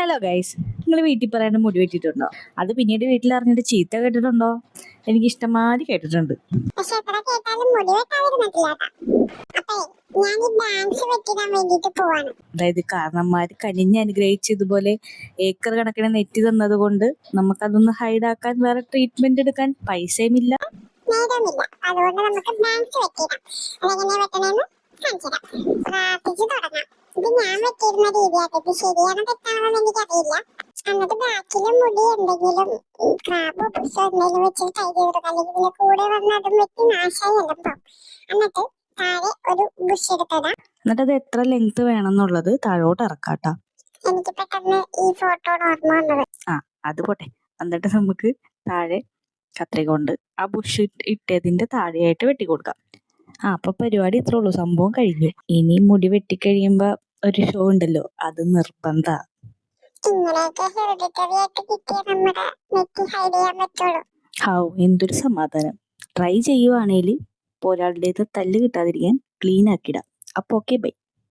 Hello guys നിങ്ങൾ വീട്ടിൽ പറയാണ്ട് മുടി വെട്ടിയിട്ടുണ്ടോ? അത് പിന്നീട് വീട്ടിൽ അറിഞ്ഞിട്ട് ചീത്ത കേട്ടിട്ടുണ്ടോ? എനിക്ക് ഇഷ്ടമാതിരി കേട്ടിട്ടുണ്ട്. അതായത് കാരണന്മാര് കനിഞ്ഞ് അനുഗ്രഹിച്ച് ഇതുപോലെ ഏക്കർ കണക്കിന് നെറ്റ് തന്നത് കൊണ്ട് നമുക്കതൊന്ന് ഹൈഡാക്കാൻ വേറെ ട്രീറ്റ്മെന്റ് എടുക്കാൻ പൈസയും ഇല്ല. അതുകൊണ്ട് നമുക്ക് വെട്ടിടാം. അതെങ്ങനെ വെട്ടണമെന്ന് കാണിച്ചു തരാം പ്രാർത്ഥിച്ചു തുടങ്ങാം. ഇത് ഞാൻ വെട്ടിയിരുന്ന രീതിയാണ് ഇത് ശരിയാണോ തെറ്റാണോ എനിക്കറിയില്ല. എന്നിട്ട് ബാക്കിലെ മുടി എന്തെങ്കിലും ക്രാബോ പുഷോ എന്തെങ്കിലും വെച്ചിട്ട് ടൈ ചെയ്ത് കൊടുക്കാം. അല്ലെങ്കിൽ ഇതിന്റെ കൂടെ വന്ന് അതും വെട്ടി നാശമായി എല്ലാം പോകും എന്നിട്ട് താഴെ ഒരു ബുഷ് എടുത്തിടാം എന്നിട്ട് അത് എത്ര ലെങ്ത് വേണമെന്നുള്ളത് താഴോട്ട് ഇറക്കാട്ടാ. എനിക്ക് പെട്ടെന്ന് ഈ ഫോട്ടോ ഓർമ്മ വന്നത്. അത് പോട്ടെ. എന്നിട്ട് നമുക്ക് താഴെ കത്രിക കൊണ്ട് ആ ബുഷ് ഇട്ടതിന്റെ താഴെയായിട്ട് വെട്ടി കൊടുക്കാം. ആ അപ്പൊ പരിപാടി ഇത്രേ ഉള്ളൂ. സംഭവം കഴിഞ്ഞു. ഇനി മുടി വെട്ടിക്കഴിയുമ്പോ ഒരു ഷോ ഉണ്ടല്ലോ അത് നിർബന്ധ. ഇങ്ങനെയൊക്കെ ഹെറിഡിറ്ററി ആയിട്ട് കിട്ടിയ നമ്മുടെ നെറ്റി ഹൈഡ് ചെയ്യാൻ പറ്റുള്ളൂ. ഹൗ എന്തൊരു സമാധാനം. ട്രൈ ചെയ്യുവാണേൽ ഒരാളുടേത് തല്ല് കിട്ടാതിരിക്കാൻ ക്ലീൻ ആക്കിടാം. അപ്പൊ ഓക്കെ ബൈ